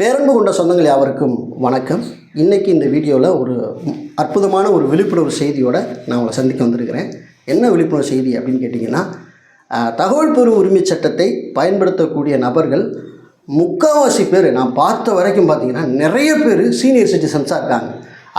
பேரன்பு கொண்ட சொந்தங்கள் யாவருக்கும் வணக்கம். இன்றைக்கி இந்த வீடியோவில் ஒரு அற்புதமான ஒரு விழிப்புணர்வு செய்தியோட நான் உங்களை சந்திக்க வந்திருக்கிறேன். என்ன விழிப்புணர்வு செய்தி அப்படின்னு கேட்டிங்கன்னா தகவல் பெறும் உரிமை சட்டத்தை பயன்படுத்தக்கூடிய நபர்கள் முக்கால்வாசி பேர் நான் பார்த்த வரைக்கும் பார்த்தீங்கன்னா நிறைய பேர் சீனியர் சிட்டிசன்ஸாக இருக்காங்க.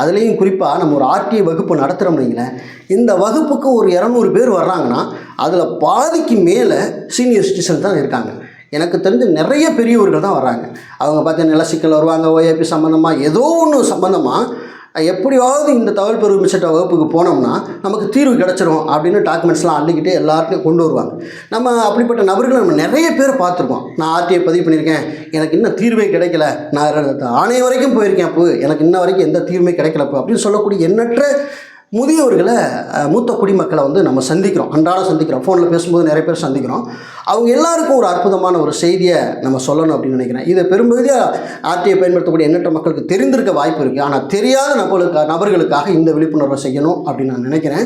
அதுலேயும் குறிப்பாக நம்ம ஒரு ஆர்டிஐ வகுப்பு நடத்துகிறோம் வைங்களேன். இந்த வகுப்புக்கு ஒரு இரநூறு பேர் வர்றாங்கன்னா அதில் பாதிக்கு மேலே சீனியர் சிட்டிசன் தான் இருக்காங்க. எனக்கு தெரிஞ்சு நிறைய பெரியவர்கள் தான் வராங்க அவங்க பார்த்தீங்கன்னா நிலசிக்கல் வருவாங்க ஓஏபி சம்மந்தமாக ஏதோ ஒன்று சம்மந்தமாக எப்படியாவது இந்த தகவல் பெருமை சட்ட வகுப்புக்கு போனோம்னா நமக்கு தீர்வு கிடச்சிரும் அப்படின்னு டாக்குமெண்ட்ஸ்லாம் அள்ளிக்கிட்டு எல்லாத்தையும் கொண்டு வருவாங்க. நம்ம அப்படிப்பட்ட நபர்களை நம்ம நிறைய பேர் பார்த்துருக்கோம். நான் ஆர்டிஐ பதிவு பண்ணியிருக்கேன். எனக்கு இன்னும் தீர்வே கிடைக்கல. நான் ஆணைய வரைக்கும் போயிருக்கேன். அப்போ எனக்கு இன்ன வரைக்கும் எந்த தீர்வுமே கிடைக்கலப்போ அப்படின்னு சொல்லக்கூடிய எண்ணற்ற முதியவர்களை மூத்த குடிமக்களை வந்து நம்ம சந்திக்கிறோம். அன்றாடம் சந்திக்கிறோம். ஃபோனில் பேசும்போது நிறைய பேர் சந்திக்கிறோம். அவங்க எல்லாருக்கும் ஒரு அற்புதமான ஒரு செய்தியை நம்ம சொல்லணும் அப்படின்னு நினைக்கிறேன். இதை பெரும்பகுதியாக ஆர்டிஐ பயன்படுத்தக்கூடிய எண்ணற்ற மக்களுக்கு தெரிந்திருக்க வாய்ப்பு இருக்குது ஆனால் தெரியாத நபர்களுக்கு நபர்களுக்காக இந்த விழிப்புணர்வை செய்யணும் அப்படின்னு நான் நினைக்கிறேன்.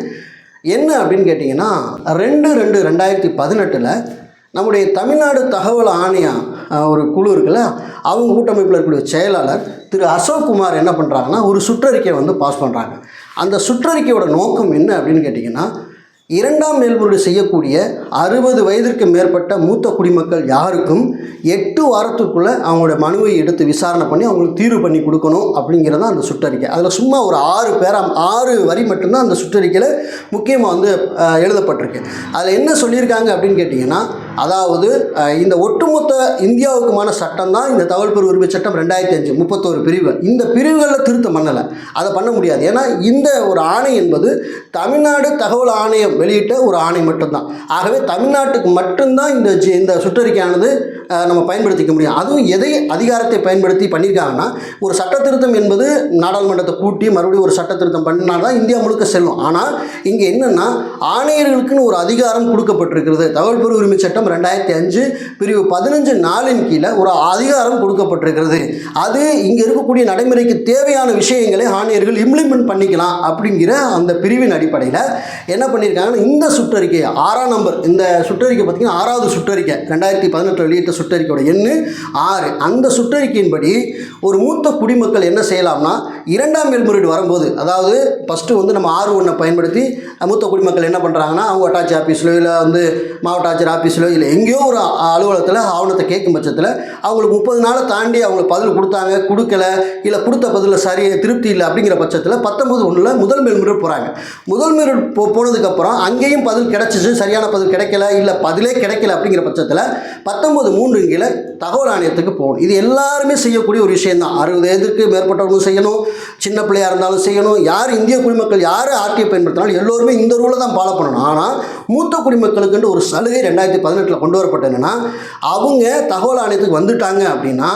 என்ன அப்படின்னு கேட்டிங்கன்னா ரெண்டு ரெண்டு ரெண்டாயிரத்தி பதினெட்டில் நம்முடைய தமிழ்நாடு தகவல் ஆணையம் ஒரு குழு இருக்குல்ல அவங்க கூட்டமைப்பில் இருக்கக்கூடிய செயலாளர் திரு அசோக் குமார் என்ன பண்ணுறாங்கன்னா ஒரு சுற்றறிக்கையை வந்து பாஸ் பண்ணுறாங்க அந்த சுற்றறிக்கையோட நோக்கம் என்ன அப்படின்னு கேட்டிங்கன்னா இரண்டாம் மேல்முறையீடு செய்யக்கூடிய அறுபது வயதிற்கு மேற்பட்ட மூத்த குடிமக்கள் யாருக்கும் எட்டு வாரத்துக்குள்ளே அவங்களோட மனுவை எடுத்து விசாரணை பண்ணி அவங்களுக்கு தீர்வு பண்ணி கொடுக்கணும் அப்படிங்கிறது தான் அந்த சுற்றறிக்கை. அதில் சும்மா ஒரு ஆறு பேரா ஆறு வரி மட்டும்தான் அந்த சுற்றறிக்கையில் முக்கியமாக வந்து எழுதப்பட்டிருக்கு. அதில் என்ன சொல்லியிருக்காங்க அப்படின்னு கேட்டிங்கன்னா அதாவது இந்த ஒட்டுமொத்த இந்தியாவுக்குமான சட்டம் தான் இந்த தகவல் பெறு உரிமை சட்டம் ரெண்டாயிரத்தி அஞ்சு முப்பத்தோரு பிரிவுகள் இந்த பிரிவுகளில் திருத்தம் பண்ணலை. அதை பண்ண முடியாது. ஏன்னா இந்த ஒரு ஆணை என்பது தமிழ்நாடு தகவல் ஆணையம் வெளியிட்ட ஒரு ஆணை மட்டும்தான். ஆகவே தமிழ்நாட்டுக்கு மட்டும்தான் இந்த இந்த சுற்றறிக்கையானது நம்ம பயன்படுத்திக்க முடியும். அதுவும் எதை அதிகாரத்தை பயன்படுத்தி பண்ணியிருக்காங்கன்னா ஒரு சட்ட திருத்தம் என்பது நாடாளுமன்றத்தை கூட்டி மறுபடியும் ஒரு சட்ட திருத்தம் பண்ணினா தான் இந்தியா முழுக்க செல்லும். ஆனால் இங்கே என்னென்னா ஆணையர்களுக்குன்னு ஒரு அதிகாரம் கொடுக்கப்பட்டிருக்கிறது. தகவல் பெரு உரிமை சட்டம் ரெண்டாயிரத்தி அஞ்சு பிரிவு பதினஞ்சு நாளின் கீழே ஒரு அதிகாரம் கொடுக்கப்பட்டிருக்கிறது. அது இங்கே இருக்கக்கூடிய நடைமுறைக்கு தேவையான விஷயங்களை ஆணையர்கள் இம்ப்ளிமெண்ட் பண்ணிக்கலாம் அப்படிங்கிற அந்த பிரிவின் அடிப்படையில் என்ன பண்ணியிருக்காங்கன்னா இந்த சுற்றறிக்கை ஆறாம் நம்பர் இந்த சுற்றறிக்கை பார்த்திங்கன்னா ஆறாவது சுற்றறிக்கை ரெண்டாயிரத்தி பதினெட்டு வெளியிட்ட சுற்றறிக்கையோட எண்ணு ஆறு. அந்த சுற்றறிக்கையின்படி ஒரு மூத்த குடிமக்கள் என்ன செய்யலாம்னா இரண்டாம் மேல்முறையீடு வரும்போது அதாவது ஃபஸ்ட்டு வந்து நம்ம ஆறு ஒன்றை பயன்படுத்தி மூத்த குடிமக்கள் என்ன பண்ணுறாங்கன்னா அவங்க அட்டாச்சி ஆஃபீஸ்லோ இல்லை வந்து மாவட்ட ஆட்சியர் ஆஃபீஸ்லோ இல்லை எங்கேயோ ஒரு அலுவலகத்தில் ஆவணத்தை கேட்கும் பட்சத்தில் அவங்களுக்கு முப்பது நாளை தாண்டி அவங்களுக்கு பதில் கொடுத்தாங்க கொடுக்கல இல்லை கொடுத்த பதிலில் சரி திருப்தி இல்லை அப்படிங்கிற பட்சத்தில் பத்தொம்பது ஒன்றில் முதல் மேல்முறையீடு போகிறாங்க முதல் மேல்முறை போ போனதுக்கப்புறம் அங்கேயும் பதில் கிடைச்சிச்சு சரியான பதில் கிடைக்கல இல்லை பதிலே கிடைக்கல அப்படிங்கிற பட்சத்தில் பத்தொம்பது மூன்று கீழே தகவல் ஆணையத்துக்கு போகணும். இது எல்லாருமே செய்யக்கூடிய ஒரு விஷயம்தான். அறுபது வயதுக்கு மேற்பட்டவங்களும் செய்யணும். சின்ன பிள்ளையாக இருந்தாலும் செய்யணும். யார் இந்திய குடிமக்கள் யார் ஆர்டிஐ பயன்படுத்தினாலும் எல்லோருமே இந்த ரூலை தான் ஃபாலோ பண்ணணும். ஆனால் மூத்த குடிமக்களுக்குன்ற ஒரு சலுகை ரெண்டாயிரத்தி பதினெட்டில் கொண்டு வரப்பட்ட அவங்க தகவல் ஆணையத்துக்கு வந்துட்டாங்க அப்படின்னா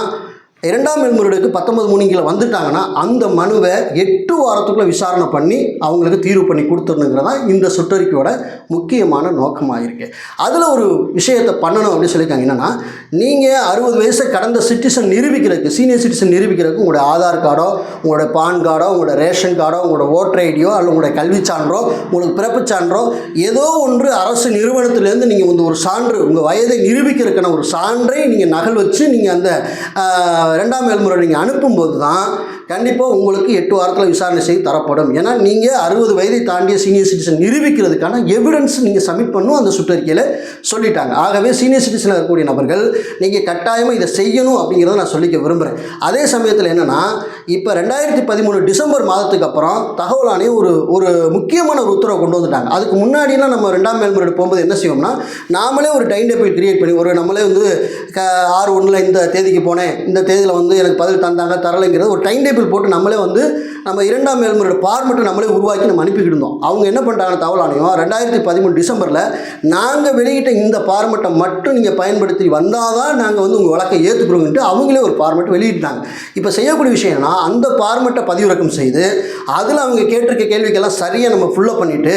இரண்டாம் மேல்முறையீடுக்கு பத்தொன்பது மூணுங்கில் வந்துட்டாங்கன்னா அந்த மனுவை எட்டு வாரத்துக்குள்ளே விசாரணை பண்ணி அவங்களுக்கு தீர்வு பண்ணி கொடுத்துடணுங்கிறதா இந்த சுற்றறிக்கையோட முக்கியமான நோக்கமாக இருக்கு அதில் ஒரு விஷயத்தை பண்ணணும் அப்படின்னு சொல்லியிருக்காங்க. என்னென்னா நீங்கள் அறுபது வயசை கடந்த சிட்டிசன் நிரூபிக்கிறதுக்கு சீனியர் சிட்டிசன் நிரூபிக்கிறதுக்கு உங்களோட ஆதார் கார்டோ உங்களோட பான் கார்டோ உங்களோட ரேஷன் கார்டோ உங்களோட ஓட்டர் ஐடியோ அல்லது உங்களோட கல்வி சான்றோ உங்களுக்கு பிறப்பு சான்றோ ஏதோ ஒன்று அரசு நிறுவனத்திலேருந்து நீங்கள் வந்து ஒரு சான்று உங்கள் வயதை நிரூபிக்கிறதுக்கான ஒரு சான்றை நீங்கள் நகல் வச்சு நீங்கள் அந்த ரெண்டாம் மேல்முறை நீங்கள் அனுப்பும்போது தான் கண்டிப்பாக உங்களுக்கு எட்டு வாரத்தில் விசாரணை செய்து தரப்படும். ஏன்னா நீங்கள் அறுபது வயதை தாண்டிய சீனியர் சிட்டிசன் நிரூபிக்கிறதுக்கான எவிடன்ஸ் நீங்கள் சப்மிட் பண்ணும் அந்த சுற்றறிக்கையில் சொல்லிட்டாங்க. ஆகவே சீனியர் சிட்டிசனாக இருக்கக்கூடிய நபர்கள் நீங்கள் கட்டாயமாக இதை செய்யணும் அப்படிங்கிறத நான் சொல்லிக்க விரும்புகிறேன் அதே சமயத்தில் என்னென்னா இப்போ ரெண்டாயிரத்தி பதிமூணு டிசம்பர் மாதத்துக்கு அப்புறம் தகவல் ஆணையம் ஒரு ஒரு முக்கியமான ஒரு உத்தரவை கொண்டு வந்துட்டாங்க. அதுக்கு முன்னாடிலாம் நம்ம ரெண்டாம் மேல்முறையீடு போகும்போது என்ன செய்வோம்னா நாமளே ஒரு டைம் டேபிள் கிரியேட் பண்ணி ஒரு நம்மளே வந்து க ஆறு ஒன்றில் இந்த தேதிக்கு போனேன் இந்த தேதியில் வந்து எனக்கு பதில் தந்தாங்க தரலைங்கிறது ஒரு டைம் டேபிள் போட்டு நம்மளே வந்து நம்ம இரண்டாம் மேல்முறையோட பார்மெட்டை நம்மளே உருவாக்கி நம்ம அனுப்பிக்கிட்டு இருந்தோம். அவங்க என்ன பண்ணிட்டாங்க? தகவல் ஆணையம் ரெண்டாயிரத்தி பதிமூணு டிசம்பரில் நாங்கள் வெளியிட்ட இந்த பார்மெட்டை மட்டும் நீங்கள் பயன்படுத்தி வந்தால் தான் நாங்கள் வந்து உங்கள் வழக்கை ஏற்றுக்கிறோங்கன்ட்டு அவங்களே ஒரு பார்மெட் வெளியிட்டாங்க. இப்போ செய்யக்கூடிய விஷயம்னா அந்த பார்மெட்டை பதிவிறக்கம் செய்து அதில் அவங்க கேட்டிருக்க கேள்விக்கெல்லாம் சரியாக நம்ம ஃபுல்லப் பண்ணிவிட்டு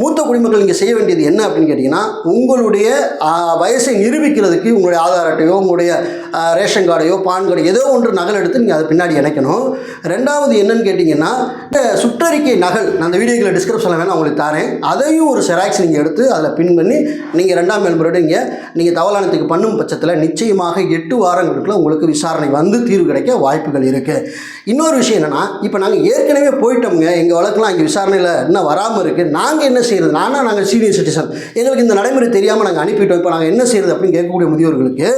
மூத்த குடிமக்கள் நீங்கள் செய்ய வேண்டியது என்ன அப்படின்னு கேட்டிங்கன்னா உங்களுடைய வயசை நிரூபிக்கிறதுக்கு உங்களுடைய ஆதார் அட்டையோ உங்களுடைய ரேஷன் கார்டையோ பான் கார்டு ஏதோ ஒன்று நகல் எடுத்து நீங்கள் அதை பின்னாடி இணைக்கணும். ரெண்டாவது என்னன்னு கேட்டிங்கன்னா கேட்டிங்கன்னா இந்த சுற்றறிக்கை நகல் நான் அந்த வீடியோக்களை டிஸ்கிரிப்ஷனில் வேணால் உங்களுக்கு தரேன். அதையும் ஒரு செராக்ஸ் நீங்கள் எடுத்து அதில் பின் பண்ணி நீங்கள் ரெண்டாம் மேல்முறையோட இங்கே நீங்கள் தவளானத்துக்கு பண்ணும் பட்சத்தில் நிச்சயமாக எட்டு வாரங்களுக்குள்ள உங்களுக்கு விசாரணை வந்து தீர்வு கிடைக்க வாய்ப்புகள் இருக்குது இன்னொரு விஷயம் என்னென்னா இப்போ நாங்கள் ஏற்கனவே போயிட்டோம்ங்க. எங்கள் வழக்கெலாம் இங்கே விசாரணையில் இன்னும் வராமல் இருக்குது நாங்கள் என்ன செய்கிறது நானாக நாங்கள் சீனியர் சிட்டிசன் எங்களுக்கு இந்த நடைமுறை தெரியாமல் நாங்கள் அனுப்பிட்டோம். இப்போ நாங்கள் என்ன செய்கிறது அப்படின்னு கேட்கக்கூடிய முதியோர்களுக்கு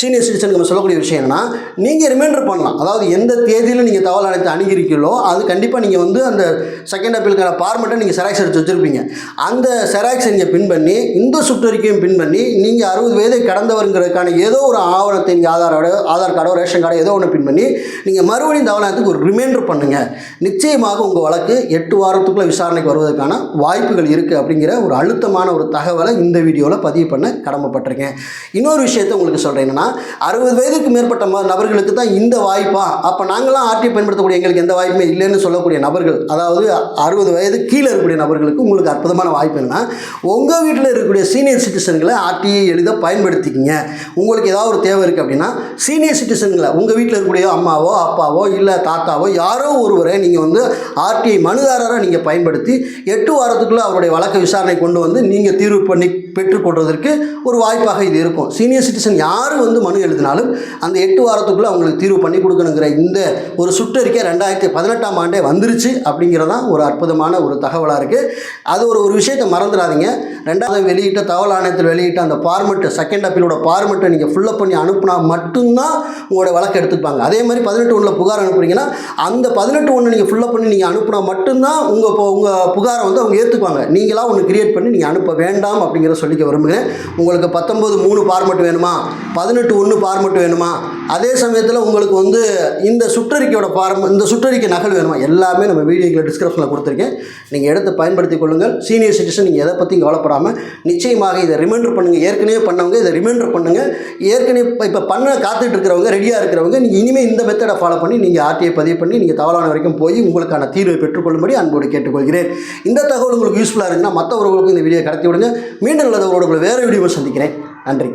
சீனியர் சிட்டிசனுக்கு நம்ம சொல்லக்கூடிய விஷயம் என்னன்னா நீங்கள் ரிமைண்டர் பண்ணலாம். அதாவது எந்த தேதியில் நீங்கள் தகவல் அனைத்து அணுகிறீங்களோ அது கண்டிப்பாக நீங்கள் வந்து அந்த செகண்ட் அப்பீலுக்கான ஃபார்மெட்டை நீங்கள் செராக்ஸ் எடுத்து வச்சுருப்பீங்க. அந்த செராக்ஸை நீங்கள் பின் பண்ணி இந்த சுற்றறிக்கையும் பின் பண்ணி நீங்கள் அறுபது வயதை கடந்தவருங்கிறதுக்கான ஏதோ ஒரு ஆவணத்தை நீங்கள் ஆதாரோட ஆதார் கார்டோ ரேஷன் கார்டோ ஏதோ ஒன்று பின் பண்ணி நீங்கள் மறுபடியும் தவணத்துக்கு ஒரு ரிமைண்டர் பண்ணுங்கள் நிச்சயமாக உங்கள் வழக்கு எட்டு வாரத்துக்குள்ளே விசாரணைக்கு வருவதற்கான வாய்ப்புகள் இருக்குது அப்படிங்கிற ஒரு அழுத்தமான ஒரு தகவலை இந்த வீடியோவில் பதிவு பண்ண கடமைப்பட்டிருக்கேன். இன்னொரு விஷயத்தை உங்களுக்கு சொல்கிறேன் என்னென்னா அறுபது வயதுக்கு மேற்பட்ட ம- நபர்களுக்கு தான் இந்த வாய்ப்பா? அப்போ நாங்களாம் ஆர்டிஐ பயன்படுத்தக்கூடிய எங்களுக்கு எந்த வாய்ப்புமே இல்லை இல்லைன்னு சொல்லக்கூடிய நபர்கள் அதாவது அறுபது வயது கீழே இருக்கக்கூடிய நபர்களுக்கு உங்களுக்கு அற்புதமான வாய்ப்பு என்னன்னா உங்கள் வீட்டில் இருக்கக்கூடிய சீனியர் சிட்டிசன்களை ஆர்டிஐ எளிதாக பயன்படுத்திக்கிங்க. உங்களுக்கு ஏதாவது ஒரு தேவை இருக்குது அப்படின்னா சீனியர் சிட்டிசன்களை உங்கள் வீட்டில் இருக்கக்கூடிய அம்மாவோ அப்பாவோ இல்லை தாத்தாவோ யாரோ ஒருவரை நீங்கள் வந்து ஆர்டிஐ மனுதாரராக நீங்கள் பயன்படுத்தி எட்டு வாரத்துக்குள்ளே அவருடைய வழக்கு விசாரணை கொண்டு வந்து நீங்கள் தீர்வு பண்ணி பெற்றுக்கொள்வதற்கு ஒரு வாய்ப்பாக இது இருக்கும். சீனியர் சிட்டிசன் யார் வந்து மனு எழுதினாலும் அந்த எட்டு வாரத்துக்குள்ளே அவங்களுக்கு தீர்வு பண்ணி கொடுக்கணுங்கிற இந்த ஒரு சுற்றறிக்கை ரெண்டாயிரத்தி பதினெட்டாம் ஆண்டே வந்துருச்சு அப்படிங்கிறதான் ஒரு அற்புதமான ஒரு தகவலாக இருக்குது அது ஒரு ஒரு விஷயத்தை மறந்துடாதீங்க. ரெண்டாவது வெளியிட்ட தகவல் ஆணையத்தில் வெளியிட்ட அந்த ஃபார்மெட்டு செகண்ட் அப்பீலோட ஃபார்மெட்டை நீங்கள் ஃபில்லப் பண்ணி அனுப்புனா மட்டும்தான் உங்களோட வழக்கு எடுத்துப்பாங்க. அதே மாதிரி பதினெட்டு ஒன்றில் புகார் அனுப்புறீங்கன்னா அந்த பதினெட்டு ஒன்று நீங்கள் ஃபுல்லப் பண்ணி நீங்கள் அனுப்புனா மட்டும்தான் உங்கள் இப்போ உங்கள் புகாரை வந்து அவங்க ஏற்றுக்குவாங்க நீங்களாக ஒன்று கிரியேட் பண்ணி நீங்கள் அனுப்ப வேண்டாம் அப்படிங்கிற சொல்லிக்க விரும்புகிறேன். உங்களுக்கு பத்தொம்பது மூணு ஃபார்மெட் வேணுமா? பதினெட்டு ஒன்று ஃபார்மெட் வேணுமா? அதே சமயத்தில் உங்களுக்கு வந்து இந்த சுற்றறிக்கையோட ஃபார்ம் இந்த சுற்றறிக்கை நகல் வேணும். எல்லாமே நம்ம வீடியோக்கில் டிஸ்கிரிப்ஷனில் கொடுத்துருக்கேன். நீங்கள் எடுத்து பயன்படுத்திக் கொள்ளுங்கள். சீனியர் சிட்டிசன் நீங்கள் எதை பற்றியும் கவலைப்படாமல் நிச்சயமாக இதை ரிமைண்டர் பண்ணுங்கள் ஏற்கனவே பண்ணவங்க இதை ரிமைண்டர் பண்ணுங்கள் ஏற்கனவே இப்போ இப்போ பண்ண காத்துட்டு இருக்கிறவங்க ரெடியாக இருக்கிறவங்க நீங்கள் இனிமேல் இந்த மெத்தடை ஃபாலோ பண்ணி நீங்கள் ஆர்டிஐ பதிவு பண்ணி நீங்கள் தவறான வரைக்கும் போய் உங்களுக்கான தீர்வை பெற்றுக்கொள்ளும்படி அன்போடு கேட்டுக்கொள்கிறேன். இந்த தகவல் உங்களுக்கு யூஸ்ஃபுல்லாக இருக்குன்னா மற்றவர்களுக்கும் இந்த வீடியோ கடத்தி விடுங்க. மீண்டும் நல்ல உங்களை வேறு வீடியோவை சந்திக்கிறேன். நன்றி.